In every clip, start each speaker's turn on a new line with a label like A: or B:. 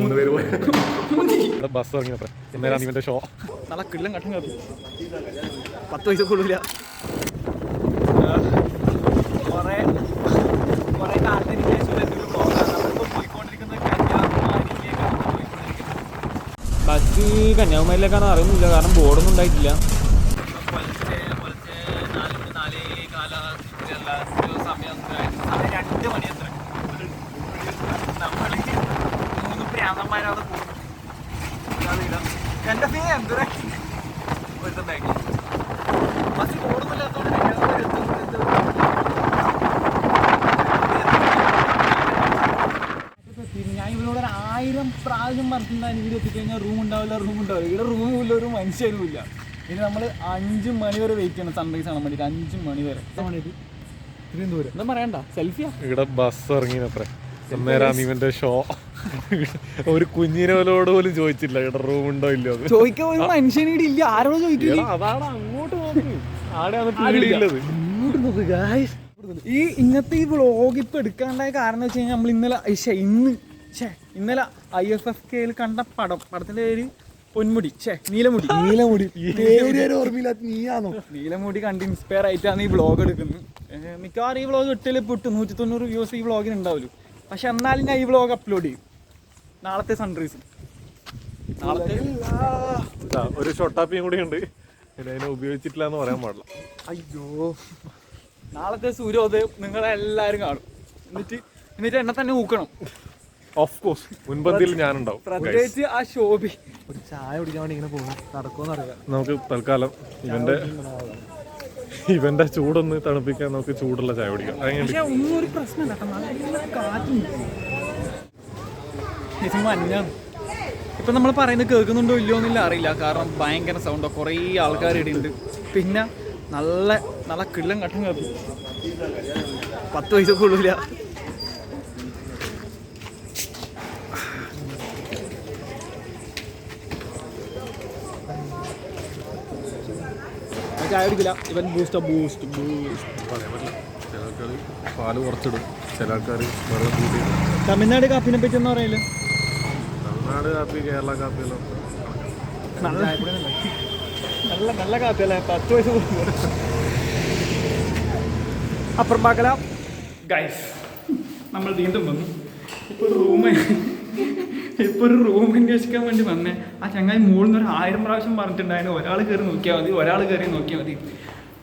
A: മൂന്ന് പേര് പോയി. ബസ് ഇറങ്ങിയപ്പോ. എന്നേരാണ് ഇവന്റെ ഷോ
B: നല്ല കിള്ളം കട്ടം കത്തി പത്ത് പൈസ കുറേ കുറേ പോയിക്കൊണ്ടിരിക്കുന്നത്. ബസ് കന്യാകുമാരിയിലേക്കാണ് അറിയുന്നില്ല. കാരണം ബോർഡൊന്നും ഉണ്ടായിട്ടില്ല. സമയം രണ്ട് മണി അത്ര നമ്മൾ മൂന്ന് പ്രാന്തന്മാരവിടെ പോകും എന്റെ ഫീ എന്തൊരു ബാഗ് ബസ് ഓടുന്നില്ലാത്തോണ്ട് കന്യാകുമാരി എത്തും എത്തും. ഞാൻ ഇവരോട് ഒരു ആയിരം പ്രാവശ്യം പറഞ്ഞിട്ടുണ്ടായി ഇവിടെ എത്തിക്കഴിഞ്ഞാൽ റൂം ഉണ്ടാവില്ല റൂം ഉണ്ടാവില്ല. ഇവിടെ റൂമും ഇല്ല ഒരു മനുഷ്യനും ഇല്ല. ഇനി നമ്മൾ അഞ്ച് മണി വരെ വെയിറ്റ് ചെയ്യണം സൺറൈസ് കാണാൻ വേണ്ടിയിട്ട് അഞ്ച് മണി വരെ.
A: ഇത്രയും ദൂരം.
B: എന്താ പറയണ്ട? സെൽഫിയാ
A: ഇവിടെ ബസ് ഇറങ്ങിയപ്പോ ഇന്നേരം ഇവന്റെ ഷോ ഒരു കുഞ്ഞിനോലോട് പോലും ചോദിച്ചില്ല. ഇവിടെ റൂം ഉണ്ടോ ഇല്ലോ എന്ന്.
B: ചോദിക്കാൻ ഒരു മനുഷ്യനീട് ഇല്ല. ആരോ ചോദിക്കില്ല?
A: അതാണ് അങ്ങോട്ട്
B: ഈ ഇന്നത്തെ ഈ വ്ളോഗ് ഇപ്പൊ എടുക്കാണ്ടായ കാരണം വെച്ച് കഴിഞ്ഞാൽ നമ്മൾ ഇന്നലെ ഇന്ന് ഛേ ഇന്നലെ ഐ എഫ് എഫ് കെയിൽ കണ്ട പടം പടത്തിന്റെ പേര് പൊന്മുടി. ഛേ നീലമുടി.
C: നീലമുടി. ഓർമ്മയില്ലാത്ത നീയാണോ?
B: നീലമുടി കണ്ട് ഇൻസ്പയർ ആയിട്ടാണ് ഈ വ്ളോഗ് എടുക്കുന്നത്. മിക്കവാറും ഈ വ്ളോഗ് ഇട്ടിൽ ഇട്ട് നൂറ്റി തൊണ്ണൂറ് വ്യൂസ് ഈ വ്ളോഗിന് ഉണ്ടാവുള്ളൂ പക്ഷെ എന്നാലും ഞാൻ ഈ വ്ളോഗ് അപ്ലോഡ് ചെയ്യും. നാളത്തെ സൺറൈസ് നാളത്തെ?
A: ഇതാ, ഒരു ഷൊട്ടാപ്പിയും കൂടി ഉണ്ട്. അതിനെ ഉപയോഗിച്ചിട്ടില്ല എന്ന് പറയാൻ പാടില്ല.
B: അയ്യോ. നാളത്തെ സൂര്യോദയം നിങ്ങളെല്ലാവരും കാണും. എന്നിട്ട് എന്നിട്ട് എന്നെ തന്നെ ഊക്കണം.
A: ഓഫ് കോഴ്സ് മുൻപന്തിയിൽ ഞാനുണ്ടാവും.
B: പ്രത്യേകിച്ച് ആ ശോഭി.
C: ഒരു ചായ കുടിക്കാൻ വേണ്ടി ഇങ്ങനെ പോകുന്നു. നടക്കുമെന്ന് അറിയാം
A: നമുക്ക് തൽക്കാലം ഇവന്റെ ഇവന്റെ ചൂടൊന്ന് തണുപ്പിക്കാൻ നമുക്ക് ചൂടുള്ള ചായ കുടിക്കാം. അങ്ങനെ
B: ഒന്നും ഒരു പ്രശ്നമില്ല കാറ്റുണ്ട്. ഇത് മഞ്ഞാണ് ഇപ്പം നമ്മൾ പറയുന്നത് കേൾക്കുന്നുണ്ടോ ഇല്ലയോ എന്നില്ല അറിയില്ല. കാരണം ഭയങ്കര സൗണ്ടോ കുറേ ആൾക്കാർ ഇടയുണ്ട് പിന്നെ നല്ല നല്ല കിള്ളം കട്ടം കേൾക്കും. പത്ത് പൈസ കൊള്ളൂല ചായ കുടിക്കില്ല. ഇവൻ ബൂസ്റ്റ് ബൂസ്റ്റ് ബൂസ്റ്റ്
A: പറയാൻ പറ്റില്ല. ചില ആൾക്കാർ പാൽ കുറച്ചിടും. ചില ആൾക്കാർ വെള്ളം കൂട്ടി
B: തമിഴ്നാട് കാപ്പിനെ പറ്റി ഒന്നും പറയൽ.
A: തമിഴ്നാട് കാപ്പി കേരള കാപ്പി എല്ലാം
B: നല്ല നല്ല നല്ല കാപ്പിയല്ലേ? പത്ത് വയസ്സ് അപ്പുറം പാക്കലാം. ഗൈസ് നമ്മൾ വീണ്ടും വന്നു. ഇപ്പോൾ ഒരു റൂം ഇപ്പോൾ ഒരു റൂം അന്വേഷിക്കാൻ വേണ്ടി വന്നേ. ആ ചങ്ങായി മുകളിൽ നിന്ന് ഒരു ആയിരം പ്രാവശ്യം പറഞ്ഞിട്ടുണ്ടായിരുന്നു. ഒരാൾ കയറി നോക്കിയാൽ മതി ഒരാൾ കയറി നോക്കിയാൽ മതി.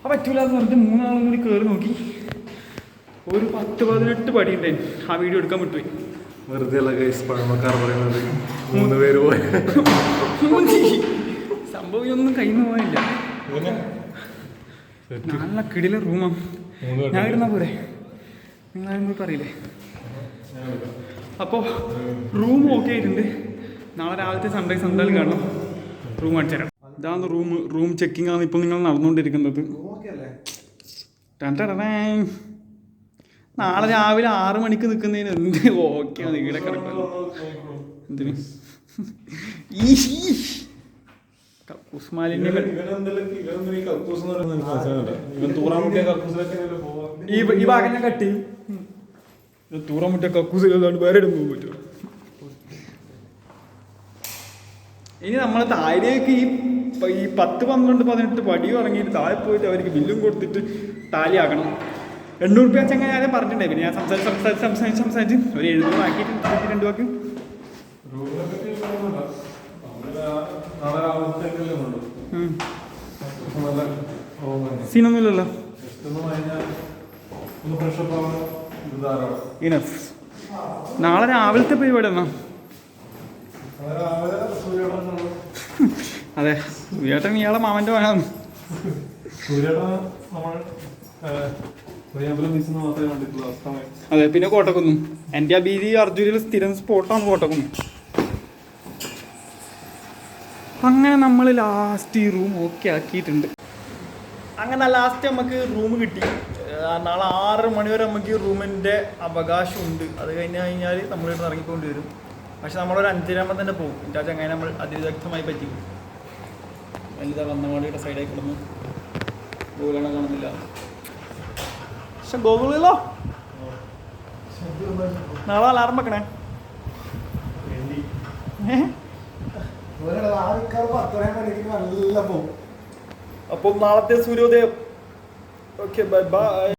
B: ആ പറ്റൂല എന്ന് പറഞ്ഞിട്ട് മൂന്നാളും കൂടി കയറി നോക്കി. ഒരു പത്ത് പതിനെട്ട് പടി ഉണ്ടായിരുന്നു ആ വീഡിയോ എടുക്കാൻ വിട്ടുപോയി.
A: വെറുതെ അല്ല ഗൈസ് പഴമക്കാർ പറയുന്നത്. മൂന്ന് പേര് പോയി.
B: സംഭവം ഒന്നും കയ്യിൽ നിന്ന് പോയില്ല നല്ല കിടില റൂമാ ഞാൻ ഇരുന്ന പോരെ. നിങ്ങളാരും പറയില്ലേ? അപ്പോൾ റൂം ഓക്കെ ആയിട്ടുണ്ട്. നാളെ രാവിലത്തെ സൺറൈസ് എന്തായാലും കാണണം. റൂം അടിച്ചു തരാം. ഇതാണ് റൂം റൂം ചെക്കിംഗ് ആണ് ഇപ്പൊ നിങ്ങൾ നടന്നുകൊണ്ടിരിക്കുന്നത്. നാളെ രാവിലെ ആറ് മണിക്ക് നിൽക്കുന്നതിന് എന്ത് ഓക്കെ നീടെ കിടക്കുന്നു എന്തിന് കക്കൂസ് മാലിന്യങ്ങൾ. ഈ ഭാഗം ഞാൻ കട്ട് ചെയ്യും. മുട്ട കക്കൂസ് വേറെ ഇടും പോകാൻ പറ്റുമോ? ഇനി നമ്മൾ താഴേക്ക് ഈ ഈ പത്ത് പന്ത്രണ്ട് പതിനെട്ട് പടി ഇറങ്ങിയിട്ട് താഴെ പോയിട്ട് അവർക്ക് ബില്ലും കൊടുത്തിട്ട് ടാലിയാക്കണം എണ്ണൂറ് രൂപ ചങ്ങ ഞാൻ പറഞ്ഞിട്ടുണ്ടായി പിന്നെ ഞാൻ സംസാരിച്ച് സംസാരിച്ച് സംസാരിച്ച് സംസാരിച്ച് ഒരു എഴുന്നൂറ് ആക്കിയിട്ട് രണ്ടു വാക്ക്. സീനൊന്നുമില്ലല്ലോ. നാളെ രാവിലത്തെ പരിപാടി എന്നാ? അതെ വീട്ടൻ ഇയാളെ മാമന്റെ മകനാണ് അതെ പിന്നെ കോട്ടക്കുന്നും. എന്റെ ആ ബീതി അർജുനിൽ സ്ഥിരം സ്പോട്ടാണ് കോട്ടക്കുന്നു. അങ്ങനെ നമ്മൾ ലാസ്റ്റ് ഈ റൂം ഓക്കെ ആക്കിയിട്ടുണ്ട്. അങ്ങനെ ലാസ്റ്റ് നമുക്ക് റൂം കിട്ടി. ആ, നാളെ ആറ് മണി വരെ നമുക്ക് റൂമിന്റെ അവകാശം ഉണ്ട് അത് കഴിഞ്ഞ് കഴിഞ്ഞാൽ നമ്മൾ ഇവിടെ ഇറങ്ങിക്കൊണ്ട് വരും. പക്ഷെ നമ്മളൊരു അഞ്ചരാകുമ്പോൾ തന്നെ പോകും. എന്റെ ആ ചങ്ങനെ നമ്മൾ അതിവിദഗ്ധമായി പറ്റി വലുതാ വന്നമാടിയുടെ സൈഡായി കിടന്നു. ഗോകുലാണ് കാണുന്നില്ല. പക്ഷെ ഗോകുളിലോ നാളെ അലാറം വെക്കണേ. അപ്പം നാളത്തെ സൂര്യോദയം. Okay bye bye